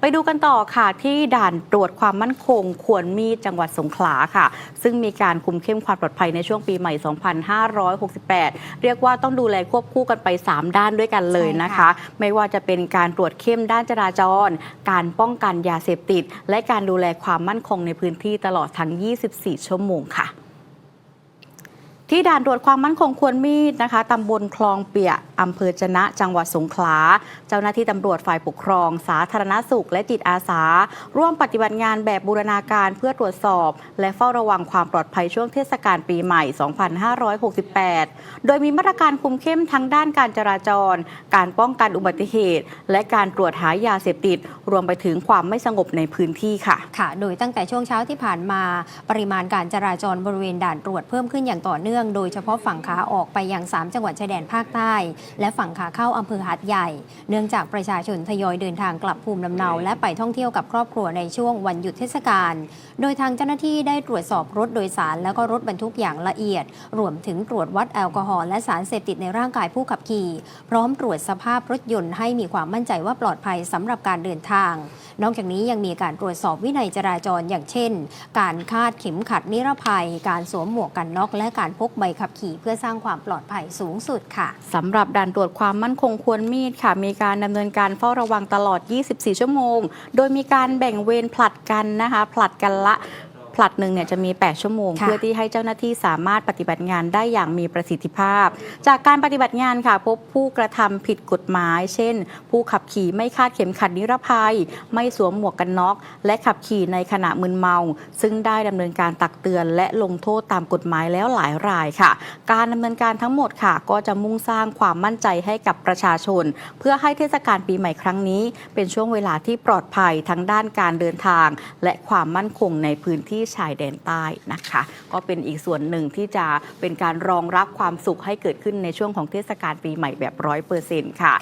ไปดูกันต่อค่ะที่ด่านตรวจความมั่นคง ควรมีดจังหวัดสงขลาค่ะ ซึ่งมีการคุมเข้มความปลอดภัยในช่วงปีใหม่ 2568 เรียกว่าต้องดูแลควบคู่กันไป 3 ด้านด้วยกันเลยนะคะใช่ค่ะไม่ว่าจะเป็นการตรวจเข้มด้านจราจร การป้องกันยาเสพติด และการดูแลความมั่นคงในพื้นที่ตลอดทั้ง 24 ชั่วโมงค่ะ ที่ด่านตรวจความมั่นคงควรมีดนะคะตำบลคลองเปียอำเภอจนะ จังหวัดสงขลา เจ้าหน้าที่ตำรวจฝ่ายปกครอง สาธารณสุข และจิตอาสา ร่วมปฏิบัติงานแบบบูรณาการเพื่อตรวจสอบ และเฝ้าระวังความปลอดภัยช่วงเทศกาลปีใหม่ 2568 โดยมีมาตรการคุมเข้มทั้งด้านการจราจร การป้องกันอุบัติเหตุ และการตรวจหายาเสพติด รวมไปถึงความไม่สงบในพื้นที่ค่ะ ค่ะ โดยตั้งแต่ช่วงเช้าที่ผ่านมา ปริมาณการจราจรบริเวณด่านตรวจเพิ่มขึ้นอย่างต่อเนื่องโดยเฉพาะฝั่งขาออกไปยัง 3 จังหวัดชายแดนภาคใต้ และฝั่งขาเข้าอำเภอหาดใหญ่ เนื่องจากประชาชนทยอยเดินทางกลับภูมิลำเนา และไปท่องเที่ยวกับครอบครัวในช่วงวันหยุดเทศกาล โดยทางเจ้าหน้าที่ได้ตรวจสอบรถโดยสาร แล้วก็รถบรรทุกอย่างละเอียด รวมถึงตรวจวัดแอลกอฮอล์และสารเสพติดในร่างกายผู้ขับขี่ พร้อมตรวจสภาพรถยนต์ให้มีความมั่นใจว่าปลอดภัยสำหรับการเดินทาง นอกจากนี้ยังมีการตรวจสอบวินัยจราจรอย่างเช่น การคาดเข็มขัดนิรภัย การสวมหมวกกันน็อกและการพกใบขับขี่ เพื่อสร้างความปลอดภัยสูงสุดค่ะสำหรับด่านตรวจความมั่นคงควรมีดค่ะ มีการดำเนินการเฝ้าระวังตลอด 24 ชั่วโมง โดยมีการแบ่งเวรผลัดกันนะคะผลัดกันละ ผลัดหนึ่งเนี่ยจะมี 8 ชั่วโมง ค่ะ เพื่อที่ให้เจ้าหน้าที่สามารถปฏิบัติงานได้อย่างมีประสิทธิภาพ จากการปฏิบัติงานค่ะ พบผู้กระทำผิดกฎหมาย เช่น ผู้ขับขี่ไม่คาดเข็มขัดนิรภัย ไม่สวมหมวกกันน็อก และขับขี่ในขณะมึนเมา ซึ่งได้ดำเนินการตักเตือน และลงโทษตามกฎหมายแล้วหลายรายค่ะ การดำเนินการทั้งหมดค่ะ ก็จะมุ่งสร้างความมั่นใจให้กับประชาชน เพื่อให้เทศกาลปีใหม่ครั้งนี้ เป็นช่วงเวลาที่ปลอดภัยทั้งด้านการเดินทาง และความมั่นคงในพื้นที่ชายแดนใต้นะคะ ก็เป็นอีกส่วนหนึ่งที่จะเป็นการรองรับความสุขให้เกิดขึ้นในช่วงของเทศกาลปีใหม่แบบร้อยเปอร์เซ็นต์ค่ะ